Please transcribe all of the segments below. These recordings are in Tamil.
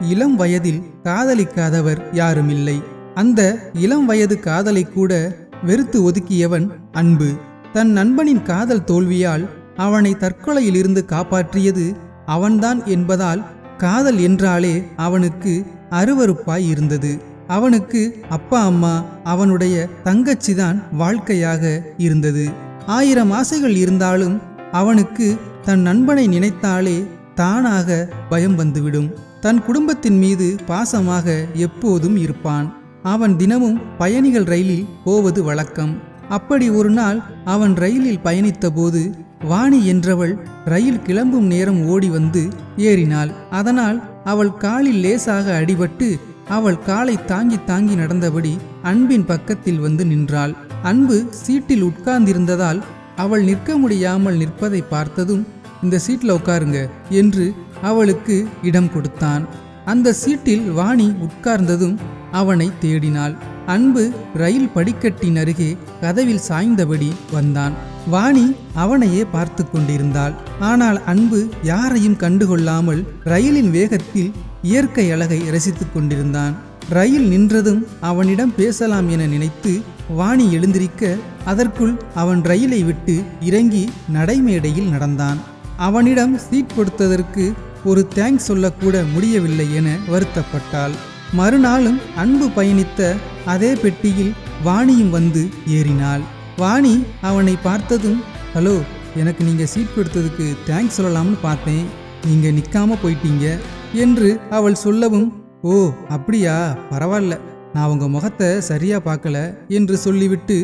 இளம் வயதில் காதலிக்காதவர் யாருமில்லை. அந்த இளம் வயது காதலை கூட வெறுத்து ஒதுக்கியவன் அன்பு. தன் நண்பனின் காதல் தோல்வியால் அவனை தற்கொலையிலிருந்து காப்பாற்றியது அவன்தான் என்பதால் காதல் என்றாலே அவனுக்கு அருவருப்பாய் இருந்தது. அவனுக்கு அப்பா அம்மா அவனுடைய தங்கச்சிதான் வாழ்க்கையாக இருந்தது. ஆயிரம் ஆசைகள் இருந்தாலும் அவனுக்கு தன் நண்பனை நினைத்தாலே தானாக பயம் வந்துவிடும். தன் குடும்பத்தின் மீது பாசமாக எப்போதும் இருப்பான். அவன் தினமும் பயணிகள் ரயிலில் போவது வழக்கம். அப்படி ஒரு நாள் அவன் ரயிலில் பயணித்தபோது வாணி என்றவள் ரயில் கிளம்பும் நேரம் ஓடி வந்து ஏறினாள். அதனால் அவள் காலில் லேசாக அடிபட்டு அவள் காலை தாங்கி தாங்கி நடந்தபடி அன்பின் பக்கத்தில் வந்து நின்றாள். அன்பு சீட்டில் உட்கார்ந்திருந்ததால் அவள் நிற்க முடியாமல் நிற்பதை பார்த்ததும் இந்த சீட்டில் உட்காருங்க என்று அவளுக்கு இடம் கொடுத்தான். அந்த சீட்டில் வாணி உட்கார்ந்ததும் அவனை தேடினாள். அன்பு ரயில் படிக்கட்டின் அருகே கதவில் சாய்ந்தபடி வந்தான். வாணி அவனையே பார்த்து கொண்டிருந்தாள். ஆனால் அன்பு யாரையும் கண்டுகொள்ளாமல் ரயிலின் வேகத்தில் இயற்கை அழகை ரசித்துக் கொண்டிருந்தான். ரயில் நின்றதும் அவனிடம் பேசலாம் என நினைத்து வாணி எழுந்திருக்க அதற்குள் அவன் ரயிலை விட்டு இறங்கி நடைமேடையில் நடந்தான். அவனிடம் சீட் கொடுத்ததற்கு ஒரு தேங்க்ஸ் சொல்லக்கூட முடியவில்லை என வருத்தப்பட்டாள். மறுநாளும் அன்பு பயணித்த அதே பெட்டியில் வாணியும் வந்து ஏறினாள். வாணி அவனை பார்த்ததும் ஹலோ எனக்கு நீங்கள் சீட் கொடுத்ததுக்கு தேங்க்ஸ் சொல்லலாம்னு பார்த்தேன். நீங்கள் நிற்காம போயிட்டீங்க என்று அவள் சொல்லவும் ஓ அப்படியா? பரவாயில்ல. நான் உங்கள் முகத்தை சரியாக பார்க்கல என்று சொல்லிவிட்டு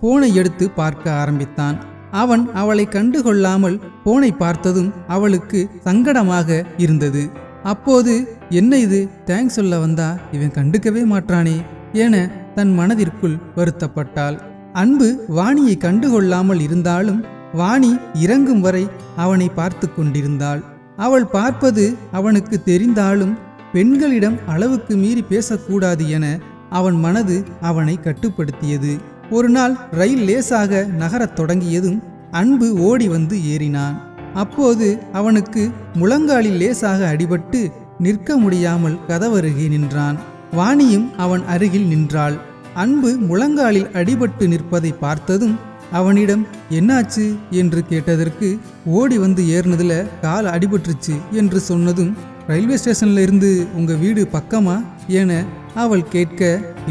ஃபோனை எடுத்து பார்க்க ஆரம்பித்தான். அவன் அவளை கண்டுகொள்ளாமல் போனை பார்த்ததும் அவளுக்கு சங்கடமாக இருந்தது. அப்போது என்ன இது? தேங்க்ஸ் சொல்ல வந்தா? இவன் கண்டுக்கவே மாட்டானே என தன் மனதிற்குள் வருத்தப்பட்டாள். அன்பு வாணியை கண்டுகொள்ளாமல் இருந்தாலும் வாணி இறங்கும் வரை அவனை பார்த்து கொண்டிருந்தாள். அவள் பார்ப்பது அவனுக்கு தெரிந்தாலும் பெண்களிடம் அளவுக்கு மீறி பேசக்கூடாது என அவன் மனது அவனை கட்டுப்படுத்தியது. ஒரு நாள் ரயில் லேசாக நகரத் தொடங்கியதும் அன்பு ஓடி வந்து ஏறினான். அப்போது அவனுக்கு முழங்காலில் லேசாக அடிபட்டு நிற்க முடியாமல் கதவருகே நின்றான். வாணியும் அவன் அருகில் நின்றாள். அன்பு முழங்காலில் அடிபட்டு நிற்பதை பார்த்ததும் அவனிடம் என்னாச்சு? என்று கேட்டதற்கு ஓடி வந்து ஏறினதுல கால் அடிபட்டுருச்சு என்று சொன்னதும் ரயில்வே ஸ்டேஷன்ல இருந்து உங்க வீடு பக்கமா? என அவள் கேட்க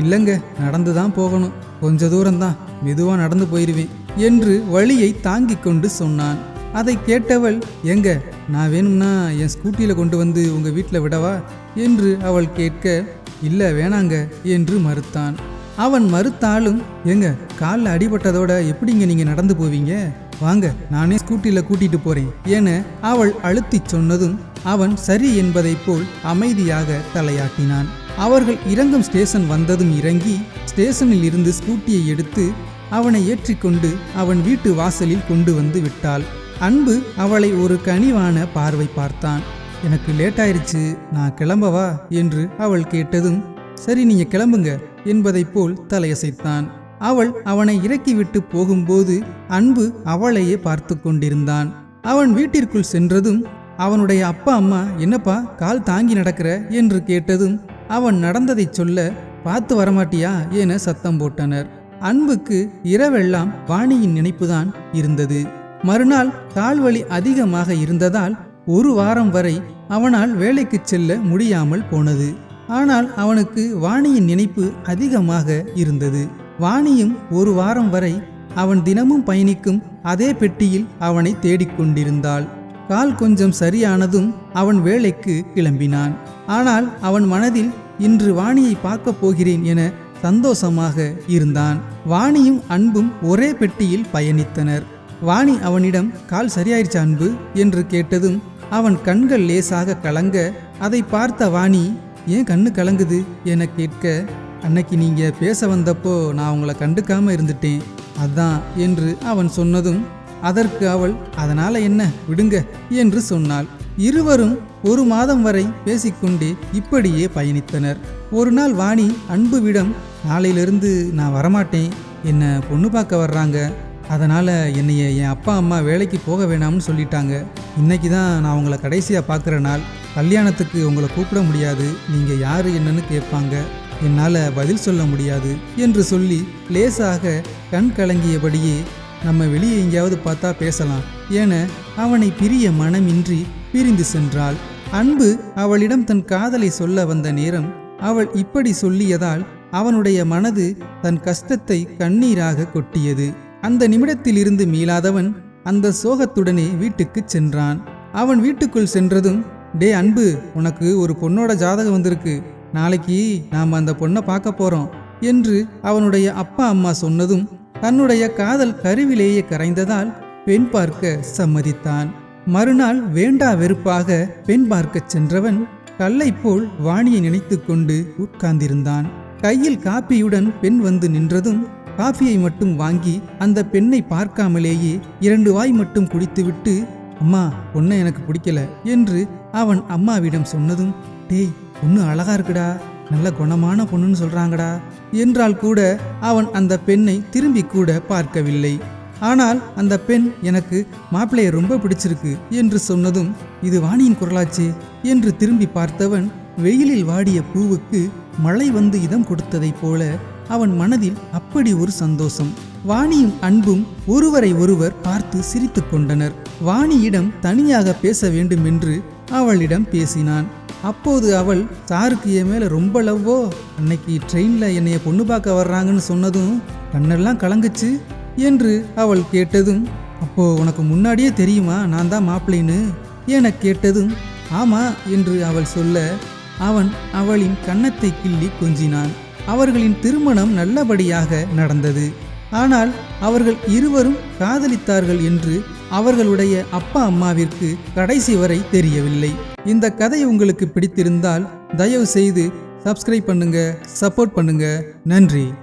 இல்லைங்க நடந்து தான் போகணும். கொஞ்ச தூரம்தான் மெதுவா நடந்து போயிருவேன் என்று வழியை தாங்கிக் கொண்டு சொன்னான். அதை கேட்டவள் எங்க நான் வேணும்னா என் ஸ்கூட்டியில கொண்டு வந்து உங்க வீட்டில் விடவா? என்று அவள் கேட்க இல்ல வேணாங்க என்று மறுத்தான். அவன் மறுத்தாலும் எங்க காலில் அடிபட்டதோட எப்படிங்க நீங்க நடந்து போவீங்க? வாங்க நானே ஸ்கூட்டியில் கூட்டிட்டு போறேன் என அவள் அழுத்திச் சொன்னதும் அவன் சரி என்பதைப் போல் அமைதியாக தலையாட்டினான். அவர்கள் இறங்கும் ஸ்டேஷன் வந்ததும் இறங்கி ஸ்டேஷனில் இருந்து ஸ்கூட்டியை எடுத்து அவனை ஏற்றிக்கொண்டு அவன் வீட்டு வாசலில் கொண்டு வந்து விட்டாள். அன்பு அவளை ஒரு கனிவான பார்வை பார்த்தான். எனக்கு லேட் ஆயிருச்சு நான் கிளம்பவா? என்று அவள் கேட்டதும் சரி நீங்க கிளம்புங்க என்பதைப் போல் தலையசைத்தான். அவள் அவனை இறக்கிவிட்டு போகும்போது அன்பு அவளையே பார்த்து கொண்டிருந்தான். அவன் வீட்டிற்குள் சென்றதும் அவனுடைய அப்பா அம்மா என்னப்பா கால் தாங்கி நடக்கிற? என்று கேட்டதும் அவன் நடந்ததைச் சொல்ல பார்த்து வரமாட்டியா? என சத்தம் போட்டனர். அன்புக்கு இரவெல்லாம் வாணியின் நினைப்புதான் இருந்தது. மறுநாள் கால்வலி அதிகமாக இருந்ததால் ஒரு வாரம் வரை அவனால் வேலைக்கு செல்ல முடியாமல் போனது. ஆனால் அவனுக்கு வாணியின் நினைப்பு அதிகமாக இருந்தது. வாணியும் ஒரு வாரம் வரை அவன் தினமும் பயணிக்கும் அதே பெட்டியில் அவனை தேடிக்கொண்டிருந்தாள். கால் கொஞ்சம் சரியானதும் அவன் வேலைக்கு கிளம்பினான். ஆனால் அவன் மனதில் இன்று வாணியை பார்க்கப் போகிறேன் என சந்தோஷமாக இருந்தான். வாணியும் அன்பும் ஒரே பெட்டியில் பயணித்தனர். வாணி அவனிடம் கால் சரியாயிருச்சா அன்பு என்று கேட்டதும் அவன் கண்கள் லேசாக கலங்க அதை பார்த்த வாணி ஏன் கண்ணு கலங்குது? என கேட்க அன்னைக்கு நீங்க பேச வந்தப்போ நான் உங்களை கண்டுக்காம இருந்துட்டேன். அதான் என்று அவன் சொன்னதும் அதற்கு அவள் அதனால் என்ன? விடுங்க என்று சொன்னாள். இருவரும் ஒரு மாதம் வரை பேசிக்கொண்டே இப்படியே பயணித்தனர். ஒரு நாள் வாணி அன்புவிடம் நாளையிலிருந்து நான் வரமாட்டேன். என்னை பொண்ணு பார்க்க வர்றாங்க. அதனால் என்னைய என் அப்பா அம்மா வேலைக்கு போக வேணாம்னு சொல்லிட்டாங்க. இன்னைக்கு தான் நான் உங்களை கடைசியாக பார்க்குற நாள். கல்யாணத்துக்கு உங்களை கூப்பிட முடியாது. நீங்கள் யார் என்னன்னு கேட்பாங்க. என்னால் பதில் சொல்ல முடியாது என்று சொல்லி லேசாக கண் கலங்கியபடியே நம்ம வெளியே எங்கேயாவது பார்த்தா பேசலாம். என அவனை பிரிய மனமின்றி பிரிந்து சென்றாள். அன்பு அவளிடம் தன் காதலை சொல்ல வந்த நேரம் அவள் இப்படி சொல்லியதால் அவனுடைய மனது தன் கஷ்டத்தை கண்ணீராக கொட்டியது. அந்த நிமிடத்திலிருந்து மீளாதவன் அந்த சோகத்துடனே வீட்டுக்குச் சென்றான். அவன் வீட்டுக்குள் சென்றதும் டே அன்பு உனக்கு ஒரு பொண்ணோட ஜாதகம் வந்திருக்கு. நாளைக்கு நாம் அந்த பொண்ணை பார்க்க போறோம் என்று அவனுடைய அப்பா அம்மா சொன்னதும் தன்னுடைய காதல் கருவிலேயே கரைந்ததால் பெண் பார்க்க சம்மதித்தான். மறுநாள் வேண்டா வெறுப்பாக பெண் பார்க்கச் சென்றவன் கல்லை போல் வாணியை நினைத்து கொண்டு உட்கார்ந்திருந்தான். கையில் காப்பியுடன் பெண் வந்து நின்றதும் காஃபியை மட்டும் வாங்கி அந்த பெண்ணை பார்க்காமலேயே இரண்டு வாய் மட்டும் குடித்துவிட்டு அம்மா பொண்ணை எனக்கு பிடிக்கல என்று அவன் அம்மாவிடம் சொன்னதும் டேய் பொண்ணு அழகா இருக்குடா நல்ல குணமான பொண்ணுன்னு சொல்றாங்கடா என்றால் கூட அவன் அந்த பெண்ணை திரும்பி கூட பார்க்கவில்லை. ஆனால் அந்த பெண் எனக்கு மாப்பிள்ளையை ரொம்ப பிடிச்சிருக்கு என்று சொன்னதும் இது வாணியின் குரலாச்சே என்று திரும்பி பார்த்தவன் வெயிலில் வாடிய பூவுக்கு மழை வந்து இதம் கொடுத்ததைப் போல அவன் மனதில் அப்படி ஒரு சந்தோஷம். வாணியும் அன்பும் ஒருவரை ஒருவர் பார்த்து சிரித்து கொண்டனர். வாணியிடம் தனியாக பேச வேண்டும் என்று அவளிடம் பேசினான். அப்போது அவள் சாருக்கு என் மேலே ரொம்ப லவ்வோ? அன்னைக்கு ட்ரெயினில் என்னைய பொண்ணு பார்க்க வர்றாங்கன்னு சொன்னதும் கண்ணெல்லாம் கலங்குச்சு என்று அவள் கேட்டதும் அப்போது உனக்கு முன்னாடியே தெரியுமா நான் தான் மாப்பிள்ளைன்னு? என கேட்டதும் ஆமா என்று அவள் சொல்ல அவன் அவளின் கன்னத்தை கிள்ளி கொஞ்சினான். அவர்களின் திருமணம் நல்லபடியாக நடந்தது. ஆனால் அவர்கள் இருவரும் காதலித்தார்கள் என்று அவர்களுடைய அப்பா அம்மாவிற்கு கடைசி வரை தெரியவில்லை. இந்த கதை உங்களுக்கு பிடித்திருந்தால் தயவு செய்து சப்ஸ்கிரைப் பண்ணுங்க சப்போர்ட் பண்ணுங்க. நன்றி.